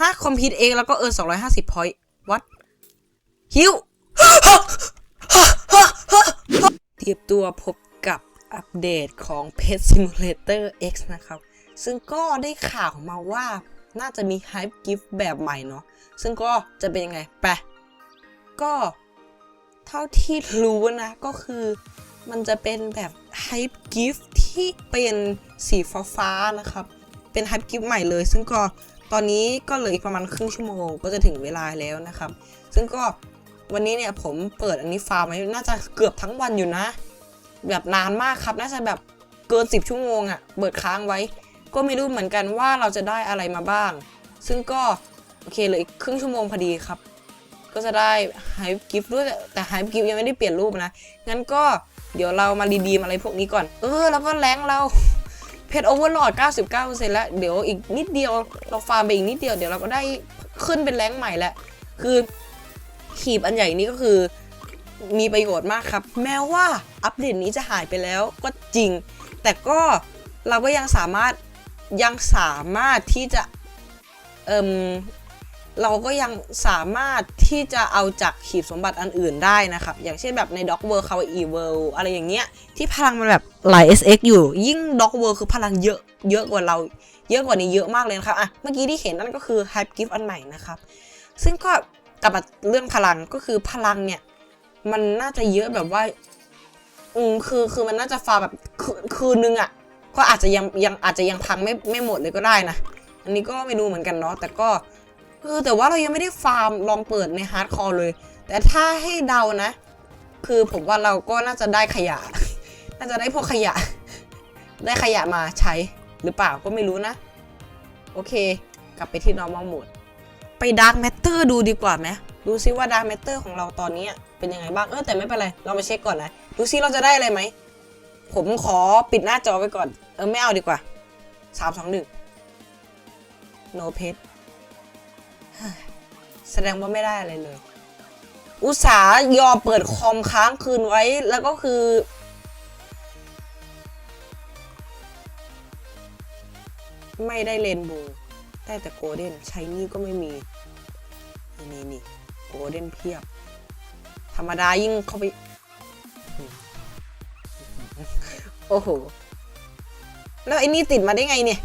ฮะคอมพิวเองแล้วก็เออ250พอยต์วัดฮิวเตรียมตัวพบกับอัปเดตของ Pet Simulator X นะครับ ซึ่งก็ได้ข่าวมาว่าน่าจะมี Hype Gift แบบใหม่เนาะซึ่งก็จะเป็นยังไงไปก็เท่าที่รู้นะก็คือมันจะเป็นแบบ Hype Gift ที่เป็นสีฟ้าๆนะครับ เป็น Hype Gift ใหม่เลย ซึ่งก็ ตอนนี้ก็เหลืออีกประมาณครึ่งชั่วโมงก็จะถึงเวลาแล้วนะครับ ซึ่งก็วันนี้เนี่ยผมเปิดอันนี้ฟาร์มไว้น่าจะเกือบทั้งวันอยู่นะ แบบนานมากครับ น่าจะแบบเกิน 10 ชั่วโมงอะ่ะเปิดค้างไว้ ก็ไม่รู้เหมือนกันว่าเราจะได้อะไรมาบ้าง ซึ่งก็โอเคเหลยอีกครึ่งชั่วโมงพอดีครับ ก็จะได้ไฮกิฟต์ด้วยแต่แต่ไฮกิฟต์ยังไม่ได้เปลี่ยนรูปนะงั้นก็เดี๋ยวเรามารีดีมอะไรพวกนี้ก่อน เออ แล้วก็แรงเรา เพชรโอเวอร์โหลด99%แล้ว เดี๋ยวอีกนิดเดียวเราฟาร์มไปอีกนิดเดียว เดี๋ยวเราก็ได้ขึ้นเป็นแรงใหม่แล้ว คือขีบอันใหญ่นี้ก็คือมีประโยชน์มากครับ แม้ว่าอัปเดตนี้จะหายไปแล้วก็จริง แต่ก็เราก็ยังสามารถยังสามารถที่จะเอ่ม เราก็ยังสามารถที่จะเอาจากขีบสมบัติอันอื่นได้นะครับ อย่างเช่นแบบใน Dog World คาวอีเวิลอะไรอย่างเงี้ย ที่พลังมันแบบหลาย SX อยู่ ยิ่ง Dog World คือพลังเยอะเยอะกว่าเรา เยอะกว่านี้เยอะมากเลยนะครับอะเมื่อกี้ที่เห็นนั่นก็คือ Hype Gift อันใหม่นะครับ ซึ่งก็กลับมาเรื่องพลังก็คือพลังเนี่ย มันน่าจะเยอะแบบว่าอืมคือคือมันน่าจะฟาร์แบบคืนคืนนึงอะ่ะก็อาจจะยังยังอาจจะยังพังไม่ไม่หมดเลยก็ได้นะ อันนี้ก็ไม่รู้เหมือนกันเนาะแต่ก็ เออแต่ว่าเรายังไม่ได้ฟาร์มลองเปิดในฮาร์ดคอร์เลย แต่ถ้าให้เดานะ คือผมว่าเราก็น่าจะได้ขยะ น่าจะได้พวกขยะ ได้ขยะมาใช้หรือเปล่าก็ไม่รู้นะ โอเค กลับไปที่ normal mode ไป dark matter ดูดีกว่าไหมดูซิว่า dark matter ของเราตอนนี้เป็นยังไงบ้าง เออแต่ไม่เป็นไร เรามาเช็คก่อนนะ ดูซิเราจะได้อะไรไหม ผมขอปิดหน้าจอไว้ก่อน เออไม่เอาดีกว่าสามสองหนึ่ง no pet เฮ้ย แสดงว่าไม่ได้อะไรเลย อุตสาห์ยอมเปิดคอมค้างคืนไว้แล้วก็คือ ไม่ได้เลนโบว์ได้แต่โกลเด้นใช้นี่ก็ไม่มี นี่นี่นี่โกลเด้นเพียบ ธรรมดายิ่งเข้าไป โอ้โห แล้วไอ้นี่ติดมาได้ไงเนี่ย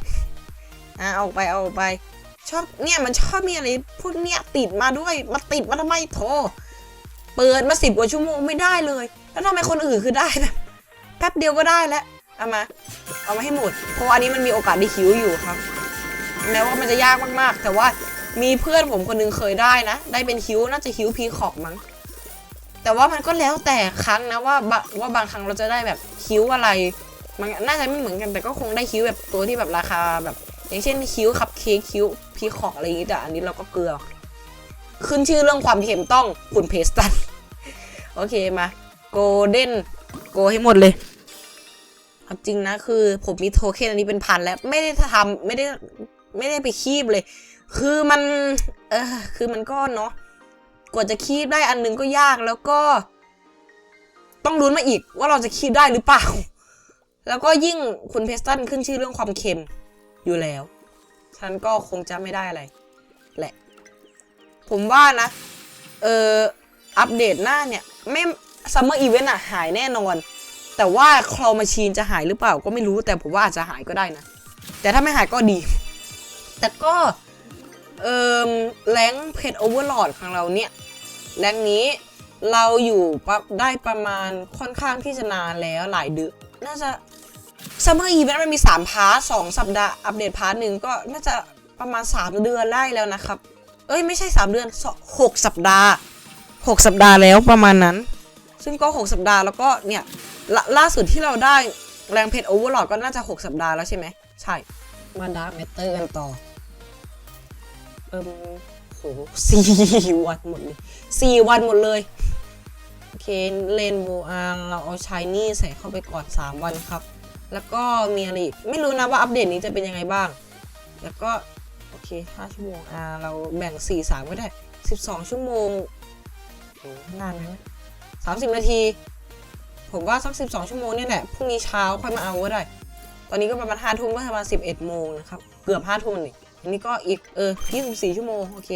อะเอาไปเอาไป ชอบเนี่ยมันชอบมีอะไรพวกเนี้ยติดมาด้วยมาติดมาทำไมโถเปิดมาสิบกว่าชั่วโมงไม่ได้เลย แล้วทำไมคนอื่นคือได้แบบแป๊บเดียวก็ได้แล้วเอามา เอามาให้หมด เพราะอันนี้มันมีโอกาสได้คิวอยู่ครับ แม้ว่ามันจะยากมากๆ แต่ว่ามีเพื่อนผมคนหนึงเคยได้นะ ได้เป็นคิวน่าจะคิวพีขอบมั้ง แต่ว่ามันก็แล้วแต่ครั้งนะว่าว่าบางครั้งเราจะได้แบบคิวอะไร มันน่าจะไม่เหมือนกันแต่ก็คงได้คิวแบบตัวที่แบบราคาแบบ อย่างเช่นคิวคัพเค้กคิวพีคอกอะไรอย่างงี้แต่อันนี้เราก็เกลือ ขึ้นชื่อเรื่องความเค็มต้องคุณเพสตัน โอเคมาโกลเด้นโกให้หมดเลยเอาจริงนะคือผมมีโทเค็นอันนี้เป็นพันแล้วไม่ได้ทำไม่ได้ไม่ได้ไปคีบเลย คือมันเออคือมันก็เนาะกว่าจะคีบได้อันหนึงก็ยากแล้วก็ ต้องลุ้นมาอีกว่าเราจะคีบได้หรือเปล่า แล้วก็ยิ่งคุณเพสตันขึ้นชื่อเรื่องความเค็ม อยู่แล้ว ฉันก็คงจะไม่ได้อะไร แหละ ผมว่านะ เอออัปเดตหน้าเนี่ย ไม่ซัมเมอร์อีเวนต์อะหายแน่นอน แต่ว่าคลอมาชีนจะหายหรือเปล่าก็ไม่รู้แต่ผมว่าอาจจะหายก็ได้นะ แต่ถ้าไม่หายก็ดี แต่ก็เอ่อแรงเพจโอเวอร์ลอดของเราเนี่ยแรงนี้เราอยู่ปั๊บได้ประมาณค่อนข้างที่จะนานแล้วหลายเดือนน่าจะ ซัมเมอร์อีเวนต์มันมี 3 พาร์ทสองสัปดาห์อัปเดตพาร์ทหนึ่งก็น่าจะประมาณ 3 เดือนได้แล้วนะครับ เอ้ย ไม่ใช่ 3 เดือนสหกสัปดาห์ 6 สัปดาห์แล้วประมาณนั้น ซึ่งก็ 6 สัปดาห์แล้วก็เนี่ยลาล่าสุดที่เราได้แรงเพจโอเวอร์ลอดก็น่าจะ 6 สัปดาห์แล้วใช่ไหม ใช่ มาดาร์กแมตเตอร์กันต่อ เอิ่มโหสี่วันหมดเลยสี่วันหมดเลย โอเคเลนโบอาเราเอาชายนี่ใส่เข้าไปก่อน 3 วันครับ แล้วก็มีอะไรไม่รู้นะว่าอัปเดตนี้จะเป็นยังไงบ้าง แล้วก็ โอเค 5 ชั่วโมง อ่า เราแบ่ง 4 3 ก็ได้ 12 ชั่วโมงโหนานไหมสามสิบนาที ผมว่าสัก 12 ชั่วโมงเนี่ยแหละ พรุ่งนี้เช้าค่อยมาเอาก็ได้ ตอนนี้ก็ประมาณ5ทุ่มก็ประมาณ11 โมงนะครับ เกือบ5ทุ่มนี่อันนี้ก็อีก เออ 24 ชั่วโมง โอเค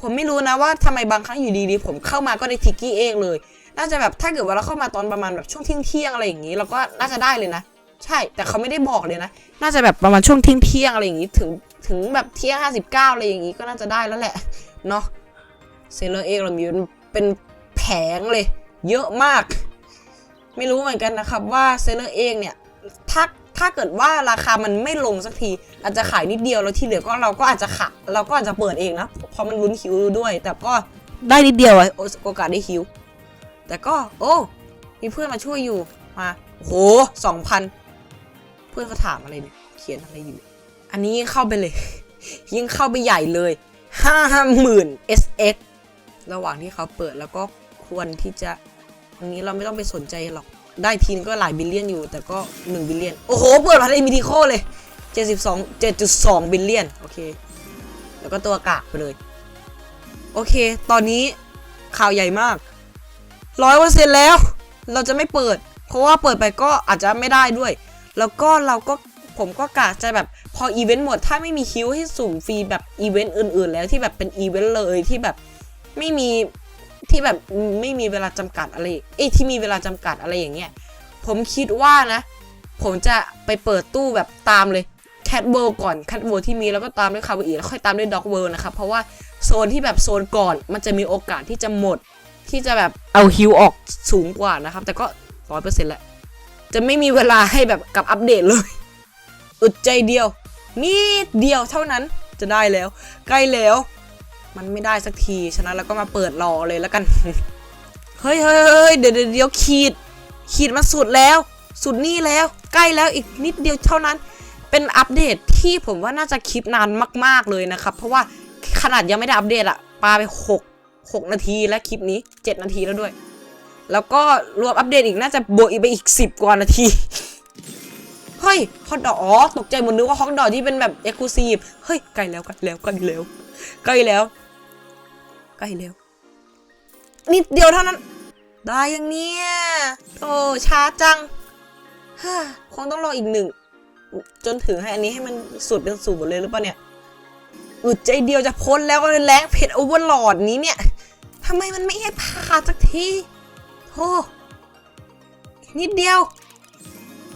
ผมไม่รู้นะว่าทำไมบางครั้งอยู่ดีๆ ผมเข้ามาก็ได้ทิกกี้เองเลย น่าจะแบบถ้าเกิดว่าเราเข้ามาตอนประมาณแบบช่วงเที่ยงเที่ยงๆอะไรอย่างนี้ เราก็น่าจะได้เลยนะ ใช่แต่เขาไม่ได้บอกเลยนะ น่าจะแบบประมาณช่วงเที่ยงเที่ยงๆอะไรอย่างนี้ถึงถึงแบบเที่ยงห้าสิบเก้าอะไรอย่างนี้ก็น่าจะได้แล้วแหละเนาะเซเลอร์เองเรามีเป็นแผงเลย เยอะมาก ไม่รู้เหมือนกันนะครับว่าเซเลอร์เองเนี่ยถ้าถ้าเกิดว่าราคามันไม่ลงสักที อาจจะขายนิดเดียวแล้วที่เหลือก็เราก็อาจจะขาเราก็อาจจะเปิดเองนะเพราะมันลุ้นคิวด้วย แต่ก็ได้นิดเดียวโอกาสได้คิว แต่ก็โอ้มีเพื่อนมาช่วยอยู่มาโหสองพันเพื่อนเขาถามอะไรเนี่ยเขียนอะไรอยู่ อันนี้เข้าไปเลย ยิ่งเข้าไปใหญ่เลยห้าหมื่น SX ระหว่างที่เขาเปิดแล้วก็ควรที่จะอันนี้เราไม่ต้องไปสนใจหรอกได้ทีนก็หลายบิลเลียนอยู่ แต่ก็1บิลเลียนโอ้โหเปิดมาได้มิดิโคเลย 72 7.2 บิลเลียนโอเค แล้วก็ตัวกากไปเลย โอเค ตอนนี้ข่าวใหญ่มาก ร้อยเปอร์เซ็นต์แล้ว เราจะไม่เปิด เพราะว่าเปิดไปก็อาจจะไม่ได้ด้วย แล้วก็เราก็ผมก็กะจะแบบพออีเวนต์หมด ถ้าไม่มีคิวให้สุ่มฟรีแบบอีเวนต์อื่น ๆ แล้วที่แบบเป็นอีเวนต์เลยที่แบบไม่มีที่แบบไม่มีเวลาจำกัดอะไรเอ้ที่มีเวลาจำกัดอะไรอย่างเงี้ยผมคิดว่านะ ผมจะไปเปิดตู้แบบตามเลยแคทเวิร์ก่อนแคทเวิร์ที่มีแล้วก็ตามด้วยคาร์บอีแล้วค่อยตามด้วยด็อกเวิร์นะครับเพราะว่าโซนที่แบบโซนก่อนมันจะมีโอกาสที่จะหมด ที่จะแบบเอาฮิวออกสูงกว่านะครับ แต่ก็ร้อยเปอร์เซ็นต์แหละ จะไม่มีเวลาให้แบบกับอัปเดตเลยอึดใจเดียว นิดเดียวเท่านั้นจะได้แล้ว ใกล้แล้ว มันไม่ได้สักทีฉะนั้นเราก็มาเปิดรอเลยแล้วกัน เฮ้ยเฮ้ยเดี๋ยวเดี๋ยวขีด ขีดมาสุดแล้ว สุดนี่แล้ว ใกล้แล้วอีกนิดเดียวเท่านั้น เป็นอัปเดตที่ผมว่าน่าจะคลิปนานมาก ๆเลยนะครับ เพราะว่าขนาดยังไม่ได้อัปเดตอะปาไป 6 6 นาทีแล้วคลิปนี้ 7 นาทีแล้วด้วย แล้วก็รวมอัปเดตอีกน่าจะบวกอีกไปอีก 10 กว่านาที เฮ้ยฮอตดอกอ๋อตกใจหมดนึกว่าฮอตดอกที่เป็นแบบเอ็กซ์คลูซีฟเฮ้ยใกล้แล้วใกล้แล้วใกล้แล้วใกล้แล้วใกล้แล้วนิดเดียวเท่านั้น ได้ยังเนี่ยโอ้ช้าจังฮ่าคงต้องรออีกหนึ่งจนถึงให้อันนี้ให้มันสุดเป็นสูตรเลยหรือเปล่าเนี่ยอึดใจเดียวจะพ้นแล้วก็แรงเพชรโอเวอร์หลอดนี้เนี่ยำไมมันไม่ให้ผ่านสักทีโอ้นิดเดียว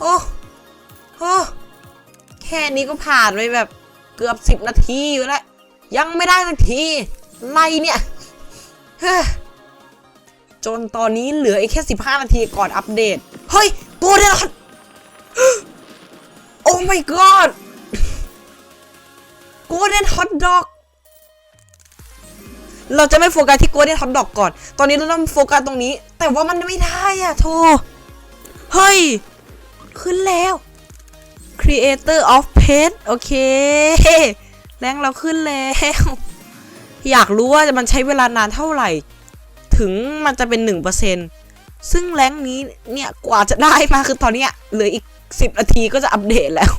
โอ้โอ้แค่นี้ก็ผ่านไปแบบเกือบสิบนาทีอยู่แล้ว ยังไม่ได้สักทีไรเนี่ยฮ้ยจนตอนนี้เหลืออีกแค่ 15 นาทีก่อนอัปเดต เฮ้ยตัวเดียวกันโอ้ my god golden hot dog เราจะไม่โฟกัสที่ golden hot dog ก่อน ตอนนี้เราต้องโฟกัสตรงนี้ แต่ว่ามันไม่ได้อะโทเฮ้ย ขึ้นแล้ว creator of pet โอเค แรงเราขึ้นแล้ว อยากรู้ว่ามันใช้เวลานานเท่าไหร่ ถึงมันจะเป็น 1%ซึ่งแรงนี้เนี่ย กว่าจะได้มาคือตอนเนี้ยเหลืออีก 10 นาทีก็จะอัปเดตแล้ว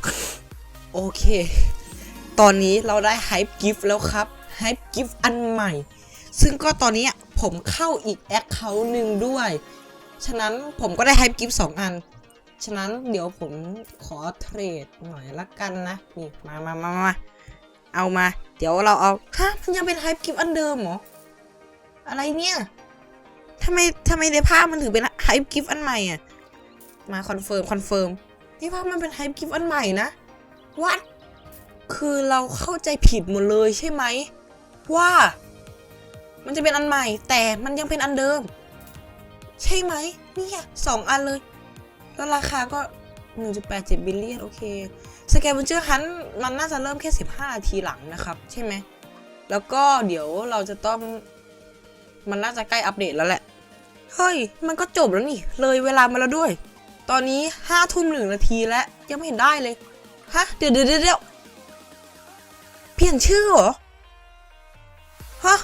โอเค ตอนนี้เราได้ Hype Gift แล้วครับ Hype Gift อันใหม่ ซึ่งก็ตอนนี้ผมเข้าอีกแอคเคาท์หนึ่งด้วย ฉะนั้นผมก็ได้ Hype Gift 2อัน ฉะนั้นเดี๋ยวผมขอเทรดหน่อยละกันนะ นี่ มามามามาเอามา เดี๋ยวเราเอา ฮะ มันยังเป็น Hype Gift อันเดิมเหรอ อะไรเนี่ยทำไมทำไมในภาพมันถึงเป็นไฮป์กิฟอันใหม่อะ มาคอนเฟิร์มคอนเฟิร์มในภาพมันเป็นไฮป์กิฟอันใหม่นะวัดคือเราเข้าใจผิดหมดเลยใช่ไหมว่า มันจะเป็นอันใหม่ แต่มันยังเป็นอันเดิม ใช่ไหมเนี่ยสองอันเลย แล้วราคาก็ 1.87 บิลเลียนโอเคสแกนบูเจอร์ฮันมันน่าจะเริ่มแค่ 15นาทีหลังนะครับ ใช่ไหม แล้วก็เดี๋ยวเราจะต้อง มันน่าจะใกล้อัปเดตแล้วแหละ เฮ้ย มันก็จบแล้วนี่ เลยเวลามาแล้วด้วย ตอนนี้ห้าทุ่มหนึ่งนาทีแล้ว ยังไม่เห็นได้เลย ฮะ เดี๋ยวเดี๋ยวเดี๋ยวเปลี่ยนชื่อเหรอ ฮะ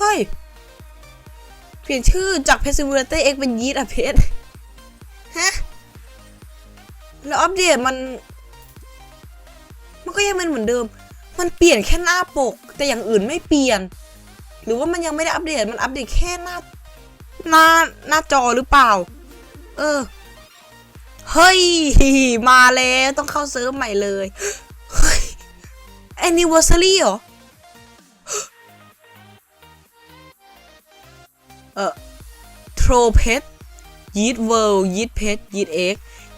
เฮ้ย เปลี่ยนชื่อจากเพซิมูเลเตอร์เอ็กเป็นยีดอะเพชฮะ แล้วอัปเดตมัน มันก็ยังเป็นเหมือนเดิม มันเปลี่ยนแค่หน้าปก แต่อย่างอื่นไม่เปลี่ยน หรือว่ามันยังไม่ได้อัปเดต มันอัปเดตแค่หน้า หน้า หน้าจอหรือเปล่า เออ เฮ้ย มาแล้ว ต้องเข้าเซิร์ฟใหม่เลย เฮ้ย anniversary เหรอ เอ่อโทรเพชยีดเวิลยีดเพชยีดเอ็ก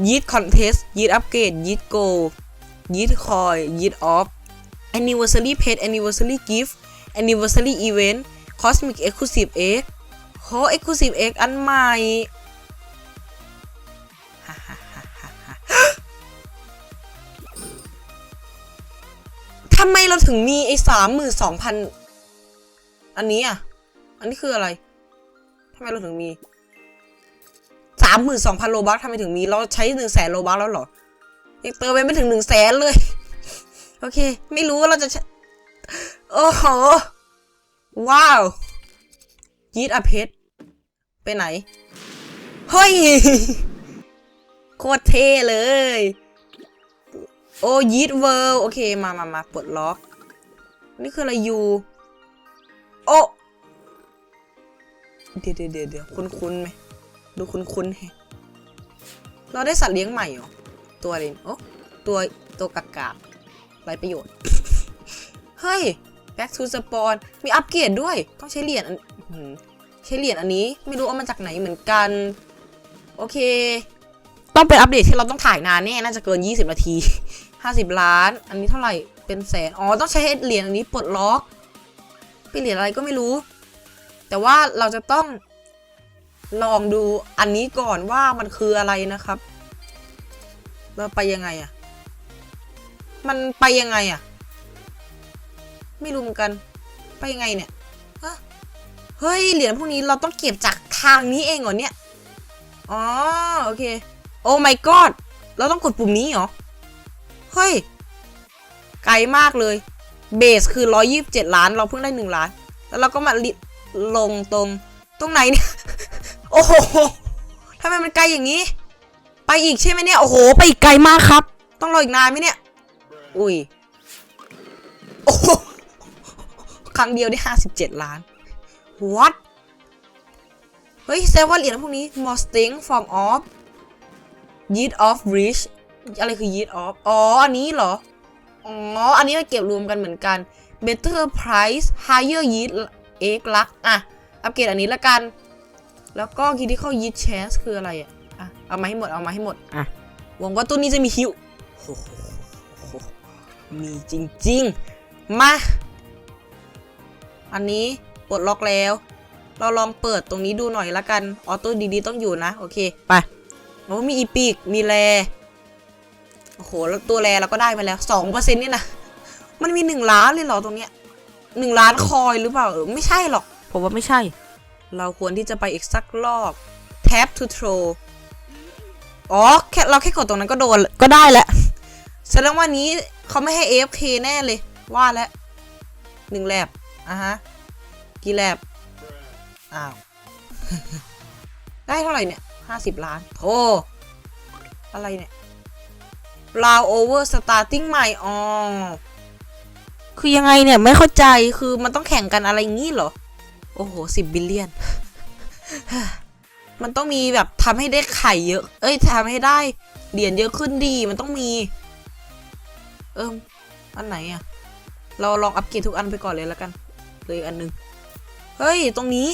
ยีดคอนเทสยีดอัปเกรดยีดโกยีดคอยยีดออฟแอนนิเวอร์ซอรี่เพชแอนนิเวอร์ซอรี่กิฟต์แอนนิเวอร์ซอรี่อีเวนต์คอสมิกเอ็กซ์คลูซีฟเอ็กซ์โคเอ็กซ์คลูซีฟเอ็กซ์อันใหม่ทำไมเราถึงมีไอ้สามหมื่นสองพันอันนี้อะ อันนี้คืออะไร ไมเราถึงมีสามหมื่นสองพันโลบัคทำไมถึงมี เราใช้หนึ่งแสนโลบัคแล้วเหรอยังเติมไปไม่ถึงหนึ่งแสนเลย โอเค ไม่รู้ว่าเราจะใช้โอ้โห ว้าวยีดอะเพชรไปไหน เฮ้ย โคตรเท่เลย โอ้ยีดเวิลด์โอเค มามามาปลดล็อก นี่คืออะไรยูโอ้ เดี๋ยวเดี๋ยวเดี๋ยวเดี๋ยวคุ้นคุ้นๆไหมดูคุ้นคุ้นๆแฮะเราได้สัตว์เลี้ยงใหม่เหรอ ตัวอะไรโอ้ตัวตัวกากาไรประโยชน์ เฮ้ย back to spawn มีอัปเกรดด้วย ต้องใช้เหรียญอันอื้อหือใช้เหรียญอันนี้ ไม่รู้เอามาจากไหนเหมือนกัน โอเค ต้องเป็นอัปเดตที่เราต้องถ่ายนานแน่น่าจะเกิน 20 นาที 50 ล้าน อันนี้เท่าไหร่เป็นแสน อ๋อ ต้องใช้เหรียญอันนี้ปลดล็อก เป็นเหรียญอะไรก็ไม่รู้ แต่ว่าเราจะต้องลองดูอันนี้ก่อนว่ามันคืออะไรนะครับ เราไปยังไงอะมันไปยังไงอะไม่รู้เหมือนกัน ไปยังไงเนี่ยเฮ้ยเหรียญพวกนี้เราต้องเก็บจากทางนี้เองเหรอเนี่ย อ๋อโอเค โอ้ my god เราต้องกดปุ่มนี้เหรอ เฮ้ย ไกลมากเลย เบสคือ 127 ล้าน เราเพิ่งได้ 1 ล้าน แล้วเราก็มา ลงตรง ตรงไหนเนี่ย โอ้โหทำไมมันไกลอย่างนี้ ไปอีกใช่ไหมเนี่ย โอ้โห ไปอีกไกลมากครับ ต้องรออีกนานไหมเนี่ย อุ้ย โอ้โห ครั้งเดียวได้ห้าสิบเจ็ดล้าน what เฮ้ยแซวว่าเหรียญพวกนี้ more sting form of yeet of reach อะไรคือ yeet of อ๋อ อันนี้เหรอ อ๋อ อันนี้เราเก็บรวมกันเหมือนกัน better price higher yeet egg luck อะ อัปเกรดอันนี้ละกัน แล้วก็ critical yeet chance คืออะไรอะอะ เอามาให้หมด เอามาให้หมด อะ หวังว่าตัวนี้จะมีฮิวโอ้โหมีจริง ๆ มา อันนี้ปลดล็อกแล้ว เราลองเปิดตรงนี้ดูหน่อยละกัน ออโต้ดีๆ ต้องอยู่นะ โอเค ไปโอ้มีอีปีก มีแรโอ้โห แล้วตัวแรเราก็ได้มาแล้วสองเปอร์เซ็นต์นี่นะ มันมีหนึ่งล้านเลยเหรอตรงเนี้ย หนึ่งล้านคอยหรือเปล่าเออไม่ใช่หรอก ผมว่าไม่ใช่ เราควรที่จะไปอีกสักรอบ tap to throw อ๋อแค่เราแค่กดตรงนั้นก็โดนก็ได้แล้วแสดงว่านี้เขาไม่ให้ AFK แน่เลย ว่าแล้วหนึ่งแลบอะฮะ กี่แลบอ้าว ได้เท่าไหร่เนี่ยห้าสิบล้านโอ้อะไรเนี่ย round over starting ใหม่อ๋อ คือยังไงเนี่ยไม่เข้าใจคือมันต้องแข่งกันอะไรงี้เหรอ โอ้โหสิบบิลเลียน มันต้องมีแบบทำให้ได้ไข่เยอะ เอ้ยทำให้ได้เหรียญเยอะขึ้นดีมันต้องมี เอิมอันไหนอะเราลองอัปเกรดทุกอันไปก่อนเลยแล้วกันเลยอันหนึง เฮ้ย ตรงนี้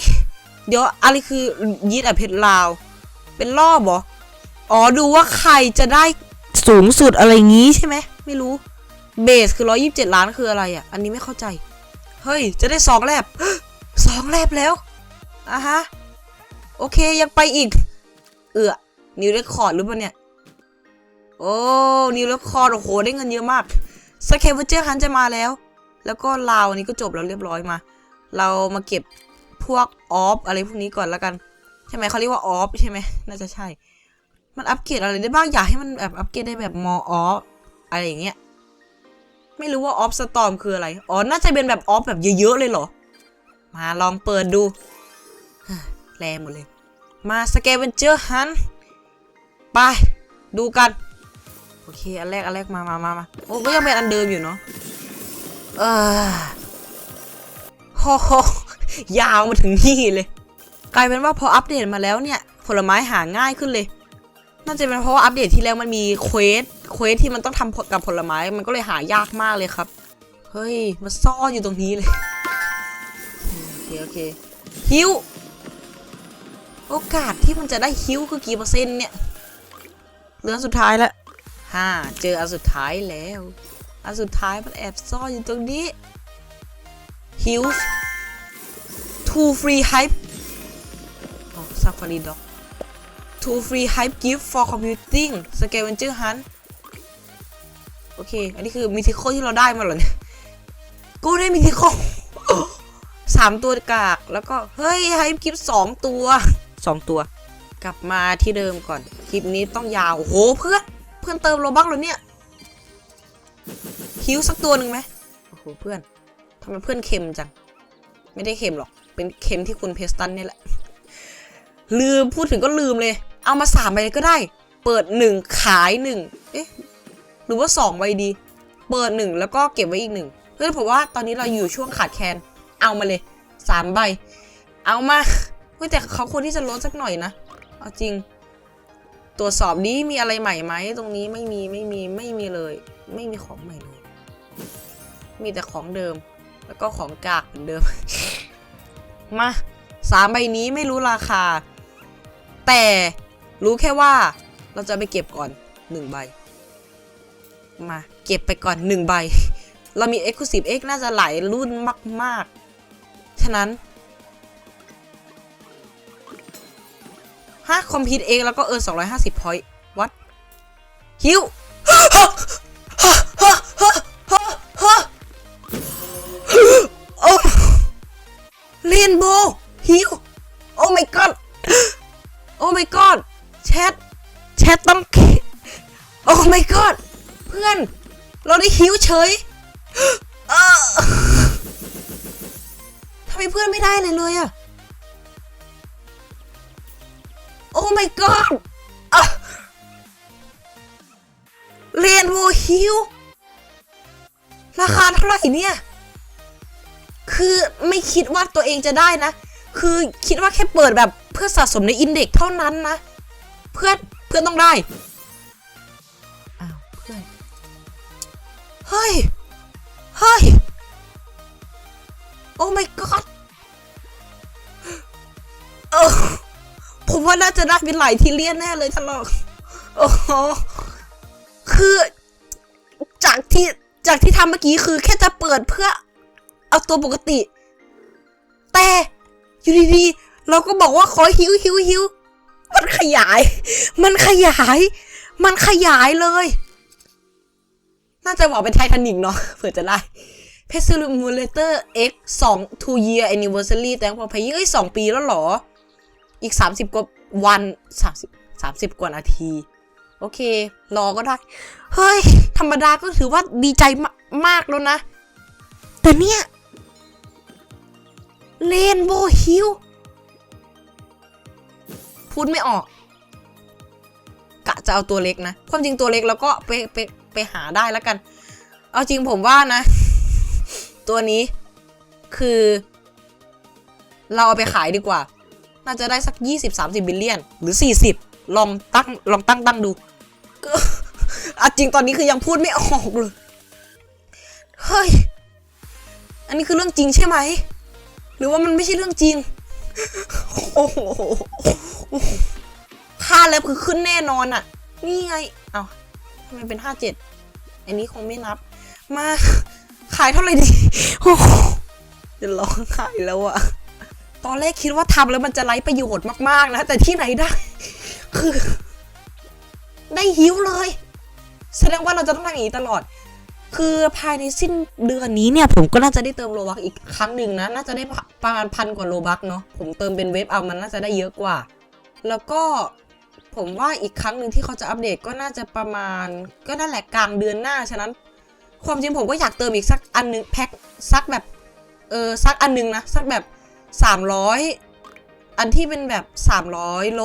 เดี๋ยวอะไรคือยีดอะเพชรลาว เป็นรอบเหรอ อ๋อ ดูว่าใครจะได้สูงสุดอะไรงี้ใช่ไหม ไม่รู้ เบสคือ 127 ล้านคืออะไรอะ่ะ อันนี้ไม่เข้าใจ เฮ้ย จะได้สองแลบสองแลบแล้วอะฮะ โอเคยังไปอีก เอือนิวเรคคอร์ดหรือเปล่าเนี่ย โอ้นิวเรคคอร์ดโอ้โห ได้เงินเยอะมากสเคเวอร์เจอร์ฮันจะมาแล้ว แล้วก็ลาวอันนี้ก็จบแล้วเรียบร้อยมา เรามาเก็บพวกออฟอะไรพวกนี้ก่อนแล้วกัน ใช่ไหมเขาเรียกว่าออฟใช่ไหมน่าจะใช่ มันอัปเกรดอะไรได้บ้างอยากให้มันแบบอัปเกรดได้แบบมอออฟอะไรอย่างเงี้ย ไม่รู้ว่าออฟสตอมคืออะไร อ๋อ น่าจะเป็นแบบออฟแบบเยอะๆเลยเหรอ มาลองเปิดดู แรงหมดเลย มาสเกเวนเจอร์ฮันไป ดูกัน โอเค อันแรก อันแรก มามามามาโอ้ก็ยังเป็นอันเดิมอยู่เนาะ เออโหโหยาวมาถึงนี่เลย กลายเป็นว่าพออัปเดตมาแล้วเนี่ย ผลไม้หาง่ายขึ้นเลย น่าจะเป็นเพราะว่าอัปเดตที่แล้วมันมีเควส เควสที่มันต้องทำกับผลไม้ มันก็เลยหายากมากเลยครับ เฮ้ยมาซ่อนอยู่ตรงนี้เลย โอเคโอเคฮิวโอกาสที่มันจะได้ฮิวคือกี่เปอร์เซ็นต์เนี่ยเหลืออนสุดท้ายแล้วฮ่าเจออันสุดท้ายแล้ว อันสุดท้ายมันแอบซ่อนอยู่ตรงนี้ฮิว two free hype อ๋อซัฟฟารีด็อก two free hype gift for computing scavenger hunt โอเค อันนี้คือมิทิโคที่เราได้มาเหรอเนี่ย กูได้มิทิโคสามตัวกาก แล้วก็ เฮ้ยไฮคลิปสองตัวสองตัว กลับมาที่เดิมก่อน คลิปนี้ต้องยาวโอ้โหเพื่อน เพื่อนเติมโลบักแล้วเนี่ย คิวสักตัวหนึ่งไหมโอ้โห เพื่อนทำไมเพื่อนเค็มจัง ไม่ได้เค็มหรอก เป็นเค็มที่คุณเพสตันเนี่ยแหละ ลืมพูดถึงก็ลืมเลย เอามาสามใบก็ได้ เปิดหนึ่งขายหนึ่งเอ๊ะ หรือว่าสองใบดี เปิดหนึ่งแล้วก็เก็บไว้อีกหนึ่งเพื่อนผมว่าตอนนี้เราอยู่ช่วงขาดแคลนเอามาเลยสามใบ เอามาเฮ้ยแต่เขาควรที่จะลดสักหน่อยนะเอาจริง ตรวจสอบนี้มีอะไรใหม่ไหมตรงนี้ไม่มีไม่มีไม่มีเลย ไม่มีของใหม่เลย มีแต่ของเดิม แล้วก็ของกากเหมือนเดิม มาสามใบนี้ไม่รู้ราคา แต่รู้แค่ว่าเราจะไปเก็บก่อนหนึ่งใบ มา เก็บไปก่อนหนึ่งใบ เรามี Exclusive X น่าจะหลายรุ่นมาก ๆ ฉะนั้นถ้าคอมพิวเองแล้วก็เออ250พอยต์วัดฮิวโอ้เรนโบฮิวโอ้ my god โอ้ my god แชทแชทต้องโอ้ my god เพื่อน เราได้ฮิวเฉยทำไมเพื่อนไม่ได้เลยเลยอะโอ้ my god เรียนโวฮิวราคาเท่าไหร่เนี่ย คือไม่คิดว่าตัวเองจะได้นะ คือคิดว่าแค่เปิดแบบเพื่อสะสมในอินเด็กซ์เท่านั้นนะ เพื่อนเพื่อนต้องได้ เฮ้ย เฮ้ย โอ้ my god เออผมว่าน่าจะได้เป็นหลายทีเลียนแน่เลยท่านลองโอ้โหคือ จากที่จากที่ทำเมื่อกี้คือแค่จะเปิดเพื่อ เอาตัวปกติ แต่อยู่ดีๆ เราก็บอกว่าขอหิวหิวหิวมันขยาย มันขยาย มันขยายเลย น่าจะบอกเป็นไททานิกเนาะเผื่อจะได้ p e s i l m u l a t o r X 2 two year anniversary แต่พอพายเอ้ย2ปีแล้วหรอ อีก 30 กว่าวัน30 30 กว่านาที โอเค รอก็ได้ เฮ้ย ธรรมดาก็ถือว่าดีใจมามากแล้วนะ แต่เนี่ยเลนโบฮิลพูดไม่ออก กะจะเอาตัวเล็กนะ ความจริงตัวเล็กแล้วก็ไปไป ไปหาได้แล้วกัน เอาจริงผมว่านะ ตัวนี้คือ เราเอาไปขายดีกว่า น่าจะได้สัก 20-30 บิลเลียน หรือ 40 ลองตั้งลองตั้งตั้งดูอะจริงตอนนี้คือยังพูดไม่ออกเลย เฮ้ย อันนี้คือเรื่องจริงใช่ไหม หรือว่ามันไม่ใช่เรื่องจริง โอ้โหค่าแล้วคือขึ้นแน่นอนอะนี่ไง เอาทำไมเป็นห้าเจ็ด อันนี้คงไม่นับ มาขายเท่าไหร่ดีโอ้จะร้องขายแล้วอะตอนแรกคิดว่าทำแล้วมันจะไร้ประโยชน์มากๆนะ แต่ที่ไหนได้ คือ ได้หิวเลย แสดงว่าเราจะต้องทำอย่างนี้ตลอด คือภายในสิ้นเดือนนี้เนี่ย ผมก็น่าจะได้เติมโลบักอีกครั้งหนึ่งนะ น่าจะได้ประมาณพันกว่าโลบักเนาะผมเติมเป็นเว็บเอามันน่าจะได้เยอะกว่า แล้วก็ ผมว่าอีกครั้งหนึ่งที่เขาจะอัปเดตก็น่าจะประมาณ ก็นั่นแหละกลางเดือนหน้าฉะนั้น ความจริงผมก็อยากเติมอีกสักอันหนึงแพ็คสักแบบเออสักอันหนึงนะสักแบบสามร้อยอันที่เป็นแบบสามร้อยโล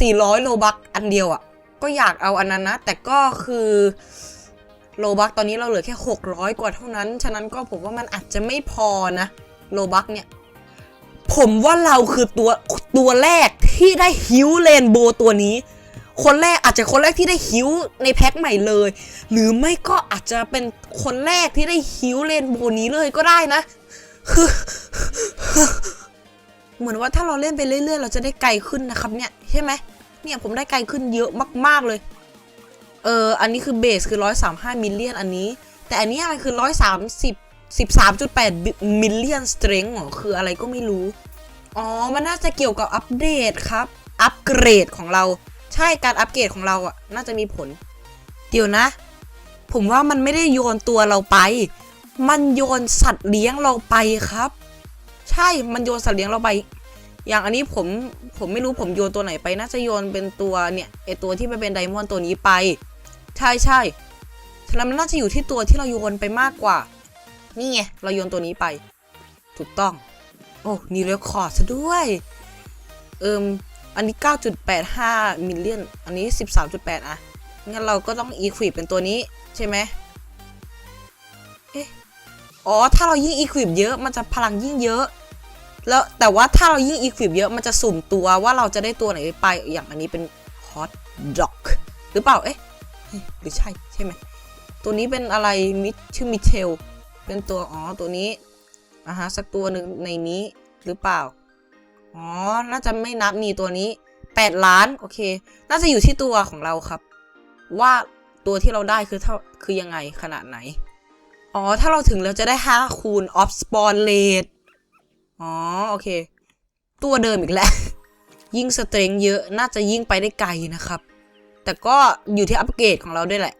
สี่ร้อยโลบักอันเดียวอะ่ะก็อยากเอาอันนั้นนะ แต่ก็คือโลบักตอนนี้เราเหลือแค่ 600 กว่าเท่านั้น ฉะนั้นก็ผมว่ามันอาจจะไม่พอนะโลบักเนี่ย ผมว่าเราคือตัวตัวแรกที่ได้ฮิวเลนโบตัวนี้ คนแรกอาจจะคนแรกที่ได้ฮิวในแพ็คใหม่เลย หรือไม่ก็อาจจะเป็นคนแรกที่ได้ฮิวเลนโบว์นี้เลยก็ได้นะคือเหมือนว่าถ้าเราเล่นไปเรื่อยๆ เราจะได้ไกลขึ้นนะครับเนี่ยใช่ไหมเนี่ยผมได้ไกลขึ้นเยอะมากๆเลย เอออันนี้คือเบสคือ135มิลเลียนอันนี้ แต่อันนี้อะไรคือ130 13.8 มิลเลียนสเตรน g ์หรอคืออะไรก็ไม่รู้ อ๋อ มันน่าจะเกี่ยวกับอัปเดตครับ อัปเกรดของเรา ใช่การอัปเกรดของเราอะ น่าจะมีผล เดี๋ยวนะ ผมว่ามันไม่ได้โยนตัวเราไป มันโยนสัตว์เลี้ยงเราไปครับ ใช่ มันโยนสัตว์เลี้ยงเราไป อย่างอันนี้ผม ผมไม่รู้ผมโยนตัวไหนไป น่าจะโยนเป็นตัวเนี่ยไอตัวที่มันเป็นไดมอนด์ตัวนี้ไป ใช่ใช่ฉะนั้นมันน่าจะอยู่ที่ตัวที่เราโยนไปมากกว่า นี่ไง เราโยนตัวนี้ไป ถูกต้อง โอ้นี่เรคคอร์ดซะด้วย เอิมอันนี้ 9.85 มิลเลียน อันนี้ 13.8 อะ งั้นเราก็ต้องอีควิปเป็นตัวนี้ใช่ไหมเอ๊ะอ๋อ ถ้าเรายิ่งอีควิปเยอะ มันจะพลังยิ่งเยอะ แล้วแต่ว่าถ้าเรายิ่งอีควิปเยอะ มันจะสุ่มตัวว่าเราจะได้ตัวไหนไป อย่างอันนี้เป็นฮอตด็อกหรือเปล่า เอ๊ะ หรือใช่ ใช่ไหม ตัวนี้เป็นอะไร มิชื่อมิเชล เป็นตัวอ๋อตัวนี้อ่าฮะสักตัวหนึ่งในนี้หรือเปล่า อ๋อ น่าจะไม่นับนี่ตัวนี้ 8 ล้าน โอเค น่าจะอยู่ที่ตัวของเราครับ ว่าตัวที่เราได้คือเท่าคือยังไงขนาดไหน อ๋อ ถ้าเราถึงเราจะได้ 5 คูณ off spawn rate อ๋อ โอเค ตัวเดิมอีกแล้ว ยิ่งสเตรงเยอะน่าจะยิ่งไปได้ไกลนะครับ แต่ก็อยู่ที่อัปเกรดของเราด้วยแหละ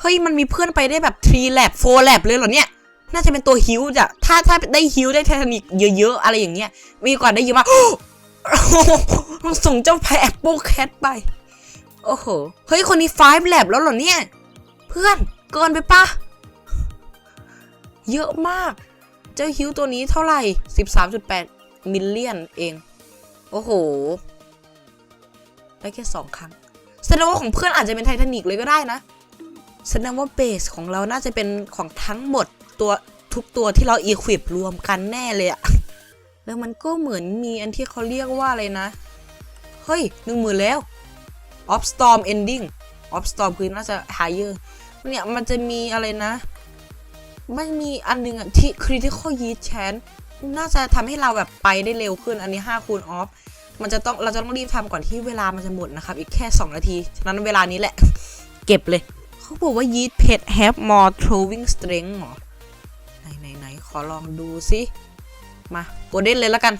เฮ้ย มันมีเพื่อนไปได้แบบ3 lab 4 lab เลยเหรอเนี่ย น่าจะเป็นตัวฮิวจ้ะถ้าถ้าได้ฮิวได้ไททานิกเยอะๆ อะไรอย่างเงี้ย มีโอกาได้เยอะมากต้องส่งเจ้าแพแอปเปิลแคทไป โอ้โห เฮ้ย คนนี้5 lab แล้วเหรอเนี่ย เพื่อนเกินไปปะ เยอะมาก เจ้าฮิวตัวนี้เท่าไหร่ 13.8 มิลเลียนเอง โอ้โห ได้แค่สองครั้ง แสดงว่าของเพื่อนอาจจะเป็นไททานิกเลยก็ได้นะ แสดงว่าเบสของเราน่าจะเป็นของทั้งหมด ตัวทุกตัวที่เราอีควิปรวมกันแน่เลยอะแล้วมันก็เหมือนมีอันที่เขาเรียกว่าอะไรนะ เฮ้ยหนึ่งหมื่นแล้ว Off Storm Ending Off Storm คือน่าจะ higher เนี่ยมันจะมีอะไรนะมันมีอันหนึ่งอะที่ Critical Yeast Chance น่าจะทำให้เราแบบไปได้เร็วขึ้นอันนี้5คูณ off มันจะต้องเราจะต้องรีบทำก่อนที่เวลามันจะหมดนะครับ อีกแค่ 2 นาที ฉะนั้นเวลานี้แหละ เก็บเลย เขาบอกว่า yeast pet have more throwing strength หรอ ไหนไหนขอลองดูสิมาโกลเด้นเลยล้วกัน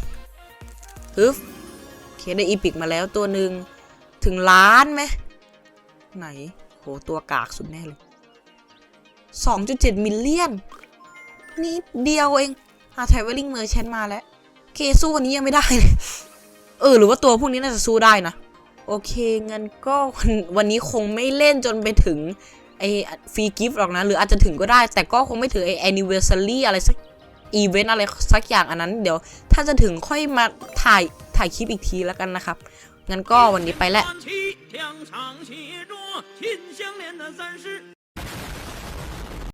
ฮึบเคได้อีพิกมาแล้วตัวหนึ่งถึงล้านไหมไหนโหตัวกากสุดแน่เลย 2.7 มิลเลียนนิดเดียวเองหาไทเวลลิงเมอร์เชนมาแล้วเคสู้วันนี้ยังไม่ได้เลยเออ หรือว่าตัวพวกนี้น่าจะสู้ได้นะ โอเคงั้นก็วันวันนี้คงไม่เล่นจนไปถึง ไอฟรีกิฟต์หรอกนะ หรืออาจจะถึงก็ได้ แต่ก็คงไม่ถึงไอแอนนิเวอร์ซารีอะไรสักอีเวนต์อะไรสักอย่างอันนั้น เดี๋ยว ถ้าจะถึงค่อยมาถ่ายถ่ายคลิปอีกทีแล้วกันนะครับ งั้นก็วันนี้ไปแล้ว